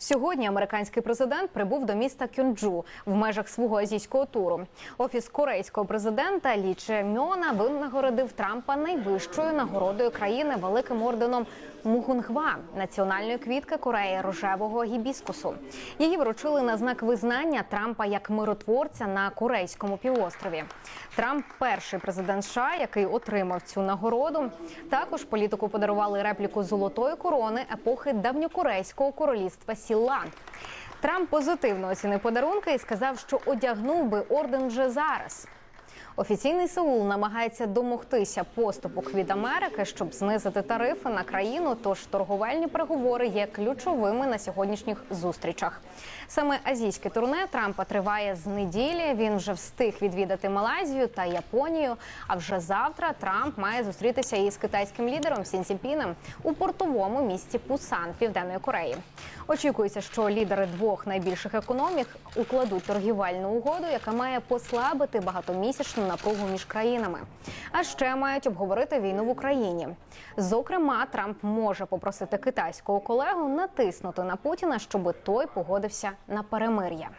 Сьогодні американський президент прибув до міста Кюнджу в межах свого азійського туру. Офіс корейського президента Лі Че Мьона винагородив Трампа найвищою нагородою країни великим орденом Мугунгва національної квітки Кореї рожевого гібіскусу. Її вручили на знак визнання Трампа як миротворця на корейському півострові. Трамп перший президент США, який отримав цю нагороду. Також політику подарували репліку золотої корони епохи давньокорейського королівства Сілан. Трамп позитивно оцінив подарунки і сказав, що одягнув би орден вже зараз. Офіційний Сеул намагається домогтися поступок від Америки, щоб знизити тарифи на країну. Тож торговельні переговори є ключовими на сьогоднішніх зустрічах. Саме азійське турне Трампа триває з неділі. Він вже встиг відвідати Малайзію та Японію. А вже завтра Трамп має зустрітися із китайським лідером Сін у портовому місті Пусан Південної Кореї. Очікується, що лідери двох найбільших економік укладуть торгівельну угоду, яка має послабити багатомісячну напругу між країнами. А ще мають обговорити війну в Україні. Зокрема, Трамп може попросити китайського колегу натиснути на Путіна, щоб той погодився на перемир'я.